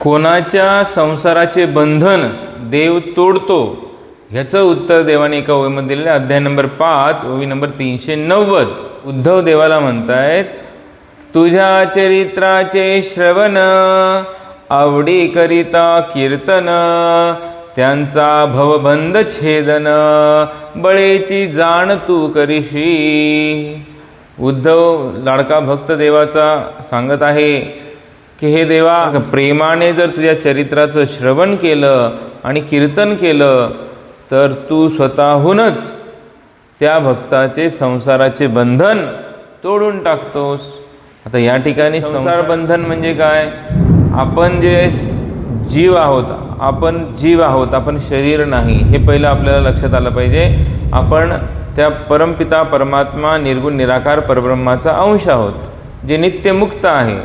कोणाच्या संसाराचे बंधन देव तोडतो? ह्याचं उत्तर देवाने एका ओवीमध्ये दिलेलं अध्याय नंबर पाच ओवी नंबर तीनशे नव्वद. उद्धव देवाला म्हणतायत तुझ्या चरित्राचे श्रवण आवडी करिता कीर्तन त्यांचा भवबंध छेदन बळेची जाण तू करीशी. उद्धव लाडका भक्त देवाचा सांगत आहे की हे देवा प्रेमाने जर तुझ्या चरित्राचं श्रवण केलं आणि कीर्तन केलं तर तू स्वतःहूनच त्या भक्ताचे संसाराचे बंधन तोडून टाकतोस. आता या ठिकाणी संसार बंधन म्हणजे काय? आपण जे जीव आहोत आपण जीव आहोत आपण शरीर नाही हे पहिलं आपल्याला लक्षात आलं पाहिजे. आपण त्या परमपिता परमात्मा निर्गुण निराकार परब्रह्माचा अंश आहोत जे नित्यमुक्त आहे.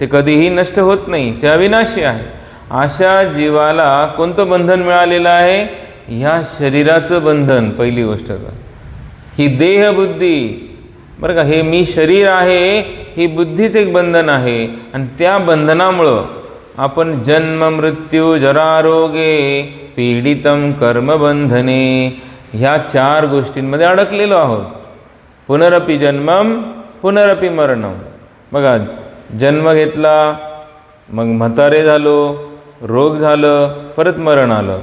ते कधीही नष्ट होत नाही ते अविनाशी आहे. अशा जीवाला कोणतं बंधन मिळालेलं आहे? ह्या शरीराचं बंधन पहिली गोष्ट ही देहबुद्धी बरं का हे मी शरीर आहे ही बुद्धीच एक बंधन आहे. आणि त्या बंधनामुळं आपण जन्म मृत्यू जरारोगे पीडितम कर्मबंधने ह्या चार गोष्टींमध्ये अडकलेलो आहोत. पुनरपी जन्मम पुनरपी मरणम. बघा जन्म घेतला मग म्हातारे झालो रोग झालं परत मरण आलं.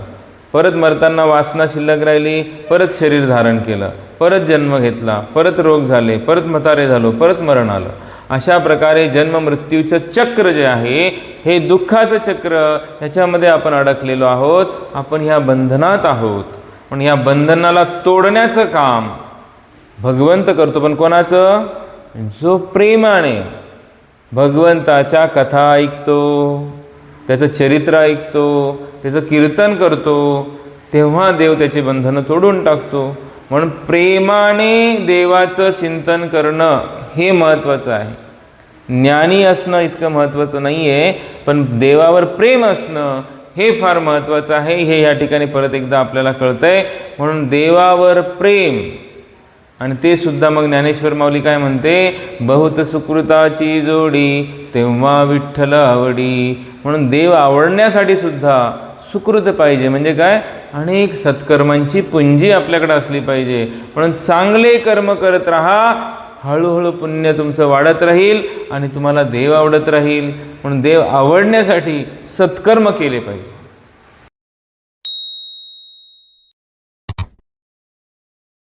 परत मरताना वासना शिल्लक राहिली परत शरीर धारण केलं. परत जन्म घेतला परत रोग झाले परत म्हातारे झालो परत मरण आलं. अशा प्रकारे जन्म मृत्यूचं चक्र जे आहे हे दुःखाचं चक्र ह्याच्यामध्ये आपण अडकलेलो आहोत. आपण ह्या बंधनात आहोत. पण ह्या बंधनाला तोडण्याचं काम भगवंत करतो. पण कोणाचं? जो प्रेमाने. भगवंताच्या कथा ऐकतो त्याचं चरित्र ऐकतो त्याचं कीर्तन करतो तेव्हा देव त्याचे बंधनं तोडून टाकतो. म्हणून प्रेमाने देवाचं चिंतन करणं हे महत्त्वाचं आहे. ज्ञानी असणं इतकं महत्त्वाचं नाही आहे पण देवावर प्रेम असणं हे फार महत्त्वाचं आहे. हे या ठिकाणी परत एकदा आपल्याला कळतं आहे म्हणून देवावर प्रेम आणि ते सुद्धा मग ज्ञानेश्वर माऊली काय म्हणते? बहुत सुकृताची जोडी तेव्हा विठ्ठल आवडी. म्हणून देव आवडण्यासाठी सुद्धा सुकृत पाहिजे. म्हणजे काय? अनेक सत्कर्मांची पुंजी आपल्याकडे असली पाहिजे. म्हणून चांगले कर्म करत राहा. हळूहळू पुण्य तुमचं वाढत राहील आणि तुम्हाला देव आवडत राहील. म्हणून देव आवडण्यासाठी सत्कर्म केले पाहिजे.